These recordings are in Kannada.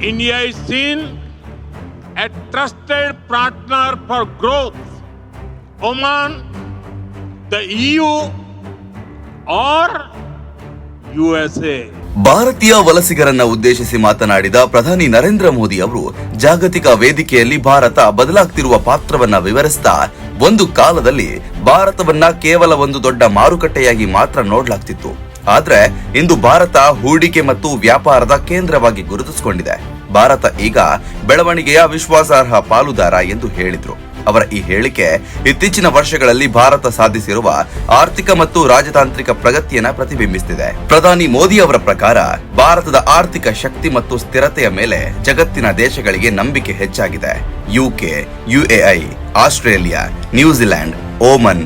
India is seen a trusted partner for growth. Oman, the EU, or USA. ಭಾರತೀಯ ವಲಸಿಗರನ್ನ ಉದ್ದೇಶಿಸಿ ಮಾತನಾಡಿದ ಪ್ರಧಾನಿ ನರೇಂದ್ರ ಮೋದಿ ಅವರು ಜಾಗತಿಕ ವೇದಿಕೆಯಲ್ಲಿ ಭಾರತ ಬದಲಾಗ್ತಿರುವ ಪಾತ್ರವನ್ನ ವಿವರಿಸ್ತಾ ಒಂದು ಕಾಲದಲ್ಲಿ ಭಾರತವನ್ನ ಕೇವಲ ಒಂದು ದೊಡ್ಡ ಮಾರುಕಟ್ಟೆಯಾಗಿ ಮಾತ್ರ ನೋಡಲಾಗ್ತಿತ್ತು ಆದ್ರೆ ಇಂದು ಭಾರತ ಹೂಡಿಕೆ ಮತ್ತು ವ್ಯಾಪಾರದ ಕೇಂದ್ರವಾಗಿ ಗುರುತಿಸಿಕೊಂಡಿದೆ ಭಾರತ ಈಗ ಬೆಳವಣಿಗೆಯ ವಿಶ್ವಾಸಾರ್ಹ ಪಾಲುದಾರ ಎಂದು ಹೇಳಿದ್ರು. ಅವರ ಈ ಹೇಳಿಕೆ ಇತ್ತೀಚಿನ ವರ್ಷಗಳಲ್ಲಿ ಭಾರತ ಸಾಧಿಸಿರುವ ಆರ್ಥಿಕ ಮತ್ತು ರಾಜತಾಂತ್ರಿಕ ಪ್ರಗತಿಯನ್ನ ಪ್ರತಿಬಿಂಬಿಸುತ್ತಿದೆ ಪ್ರಧಾನಿ ಮೋದಿ ಅವರ ಪ್ರಕಾರ ಭಾರತದ ಆರ್ಥಿಕ ಶಕ್ತಿ ಮತ್ತು ಸ್ಥಿರತೆಯ ಮೇಲೆ ಜಗತ್ತಿನ ದೇಶಗಳಿಗೆ ನಂಬಿಕೆ ಹೆಚ್ಚಾಗಿದೆ. UK, UAE, Australia New Zealand Oman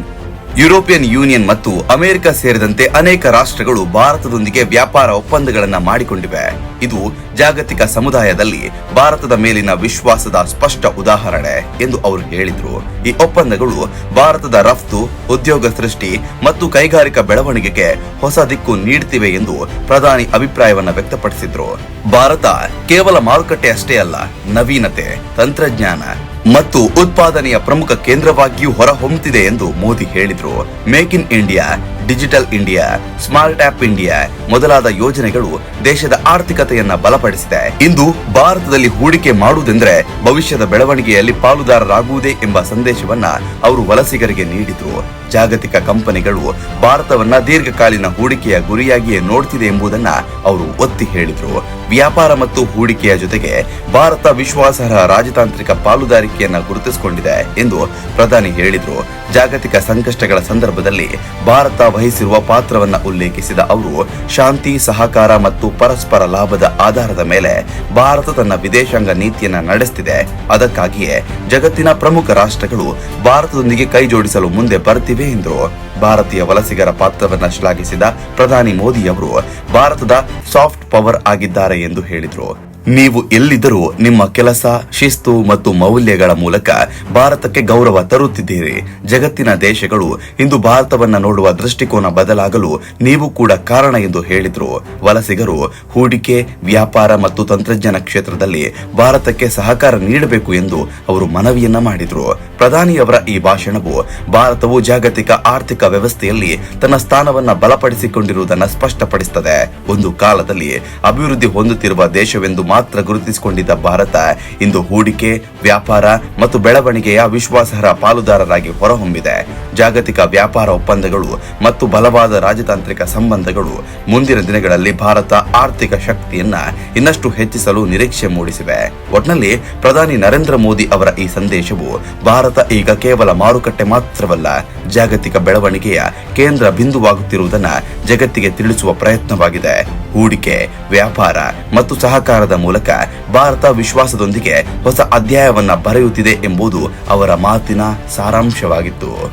European Union ಮತ್ತು ಅಮೆರಿಕ ಸೇರಿದಂತೆ ಅನೇಕ ರಾಷ್ಟ್ರಗಳು ಭಾರತದೊಂದಿಗೆ ವ್ಯಾಪಾರ ಒಪ್ಪಂದಗಳನ್ನು ಮಾಡಿಕೊಂಡಿವೆ. ಇದು ಜಾಗತಿಕ ಸಮುದಾಯದಲ್ಲಿ ಭಾರತದ ಮೇಲಿನ ವಿಶ್ವಾಸದ ಸ್ಪಷ್ಟ ಉದಾಹರಣೆ ಎಂದು ಅವರು ಹೇಳಿದರು. ಈ ಒಪ್ಪಂದಗಳು ಭಾರತದ ರಫ್ತು, ಉದ್ಯೋಗ ಸೃಷ್ಟಿ ಮತ್ತು ಕೈಗಾರಿಕಾ ಬೆಳವಣಿಗೆಗೆ ಹೊಸ ದಿಕ್ಕು ನೀಡುತ್ತಿವೆ ಎಂದು ಪ್ರಧಾನಿ ಅಭಿಪ್ರಾಯವನ್ನು ವ್ಯಕ್ತಪಡಿಸಿದ್ರು. ಭಾರತ ಕೇವಲ ಮಾರುಕಟ್ಟೆ ಅಷ್ಟೇ ಅಲ್ಲ, ನವೀನತೆ, ತಂತ್ರಜ್ಞಾನ ಮತ್ತು ಉತ್ಪಾದನೆಯ ಪ್ರಮುಖ ಕೇಂದ್ರವಾಗಿಯೂ ಹೊರಹೊಮ್ಮುತ್ತಿದೆ ಎಂದು ಮೋದಿ ಹೇಳಿದರು. Make in India digital India, smart up India ಮೊದಲಾದ ಯೋಜನೆಗಳು ದೇಶದ ಆರ್ಥಿಕತೆಯನ್ನ ಬಲಪಡಿಸಿದೆ. ಇಂದು ಭಾರತದಲ್ಲಿ ಹೂಡಿಕೆ ಮಾಡುವುದೆಂದ್ರೆ ಭವಿಷ್ಯದ ಬೆಳವಣಿಗೆಯಲ್ಲಿ ಪಾಲುದಾರರಾಗುವುದೇ ಎಂಬ ಸಂದೇಶವನ್ನ ಅವರು ವಲಸಿಗರಿಗೆ ನೀಡಿದ್ರು. ಜಾಗತಿಕ ಕಂಪನಿಗಳು ಭಾರತವನ್ನ ದೀರ್ಘಕಾಲೀನ ಹೂಡಿಕೆಯ ಗುರಿಯಾಗಿಯೇ ನೋಡ್ತಿದೆ ಎಂಬುದನ್ನ ಅವರು ಒತ್ತಿ ಹೇಳಿದ್ರು. ವ್ಯಾಪಾರ ಮತ್ತು ಹೂಡಿಕೆಯ ಜೊತೆಗೆ ಭಾರತ ವಿಶ್ವಾಸಾರ್ಹ ರಾಜತಾಂತ್ರಿಕ ಪಾಲುದಾರಿಕೆಯನ್ನ ಗುರುತಿಸಿಕೊಂಡಿದೆ ಎಂದು ಪ್ರಧಾನಿ ಹೇಳಿದ್ರು. ಜಾಗತಿಕ ಸಂಕಷ್ಟಗಳ ಸಂದರ್ಭದಲ್ಲಿ ಭಾರತ ವಹಿಸಿರುವ ಪಾತ್ರವನ್ನ ಉಲ್ಲೇಖಿಸಿದ ಅವರು, ಶಾಂತಿ, ಸಹಕಾರ ಮತ್ತು ಪರಸ್ಪರ ಲಾಭದ ಆಧಾರದ ಮೇಲೆ ಭಾರತ ತನ್ನ ವಿದೇಶಾಂಗ ನೀತಿಯನ್ನ ನಡೆಸುತ್ತಿದೆ ಅದಕ್ಕಾಗಿಯೇ ಜಗತ್ತಿನ ಪ್ರಮುಖ ರಾಷ್ಟ್ರಗಳು ಭಾರತದೊಂದಿಗೆ ಕೈಜೋಡಿಸಲು ಮುಂದೆ ಬರ್ತಿವೆ ಎಂದರು ಭಾರತೀಯ ವಲಸಿಗರ ಪಾತ್ರವನ್ನ ಶ್ಲಾಘಿಸಿದ ಪ್ರಧಾನಿ ಮೋದಿ ಅವರು ಭಾರತದ ಸಾಫ್ಟ್ ಪವರ್ ಆಗಿದ್ದಾರೆ ಎಂದು ಹೇಳಿದರು. ನೀವು ಎಲ್ಲಿದ್ದರೂ ನಿಮ್ಮ ಕೆಲಸ, ಶಿಸ್ತು ಮತ್ತು ಮೌಲ್ಯಗಳ ಮೂಲಕ ಭಾರತಕ್ಕೆ ಗೌರವ ತರುತ್ತಿದ್ದೀರಿ. ಜಗತ್ತಿನ ದೇಶಗಳು ಇಂದು ಭಾರತವನ್ನು ನೋಡುವ ದೃಷ್ಟಿಕೋನ ಬದಲಾಗಲು ನೀವು ಕೂಡ ಕಾರಣ ಎಂದು ಹೇಳಿದ್ರು. ವಲಸಿಗರು, ಹೂಡಿಕೆ, ವ್ಯಾಪಾರ ಮತ್ತು ತಂತ್ರಜ್ಞಾನ ಕ್ಷೇತ್ರದಲ್ಲಿ ಭಾರತಕ್ಕೆ ಸಹಕಾರ ನೀಡಬೇಕು ಎಂದು ಅವರು ಮನವಿಯನ್ನ ಮಾಡಿದ್ರು. ಪ್ರಧಾನಿಯವರ ಈ ಭಾಷಣವು ಭಾರತವು ಜಾಗತಿಕ ಆರ್ಥಿಕ ವ್ಯವಸ್ಥೆಯಲ್ಲಿ ತನ್ನ ಸ್ಥಾನವನ್ನ ಬಲಪಡಿಸಿಕೊಂಡಿರುವುದನ್ನು ಸ್ಪಷ್ಟಪಡಿಸುತ್ತದೆ ಒಂದು ಕಾಲದಲ್ಲಿ ಅಭಿವೃದ್ಧಿ ಹೊಂದುತ್ತಿರುವ ದೇಶವೆಂದು ಮಾತ್ರ ಗುರುತಿಸಿಕೊಂಡಿದ್ದ ಭಾರತ ಇಂದು ಹೂಡಿಕೆ, ವ್ಯಾಪಾರ ಮತ್ತು ಬೆಳವಣಿಗೆಯ ವಿಶ್ವಾಸಾರ್ಹ ಪಾಲುದಾರರಾಗಿ ಹೊರಹೊಮ್ಮಿದೆ. ಜಾಗತಿಕ ವ್ಯಾಪಾರ ಒಪ್ಪಂದಗಳು ಮತ್ತು ಬಲವಾದ ರಾಜತಾಂತ್ರಿಕ ಸಂಬಂಧಗಳು ಮುಂದಿನ ದಿನಗಳಲ್ಲಿ ಭಾರತ ಆರ್ಥಿಕ ಶಕ್ತಿಯನ್ನ ಇನ್ನಷ್ಟು ಹೆಚ್ಚಿಸಲು ನಿರೀಕ್ಷೆ ಮೂಡಿಸಿವೆ. ಒಟ್ನಲ್ಲಿ ಪ್ರಧಾನಿ ನರೇಂದ್ರ ಮೋದಿ ಅವರ ಈ ಸಂದೇಶವು ಭಾರತ ಈಗ ಕೇವಲ ಮಾರುಕಟ್ಟೆ ಮಾತ್ರವಲ್ಲ, ಜಾಗತಿಕ ಬೆಳವಣಿಗೆಯ ಕೇಂದ್ರ ಬಿಂದುವಾಗುತ್ತಿರುವುದನ್ನ ಜಗತ್ತಿಗೆ ತಿಳಿಸುವ ಪ್ರಯತ್ನವಾಗಿದೆ. ಹೂಡಿಕೆ ವ್ಯಾಪಾರ ಮತ್ತು ಸಹಕಾರದ ಮೂಲಕ ಭಾರತ ವಿಶ್ವಾಸದೊಂದಿಗೆ ಹೊಸ ಅಧ್ಯಾಯವನ್ನ ಬರೆಯುತ್ತಿದೆ ಎಂಬುದು ಅವರ ಮಾತಿನ ಸಾರಾಂಶವಾಗಿತ್ತು.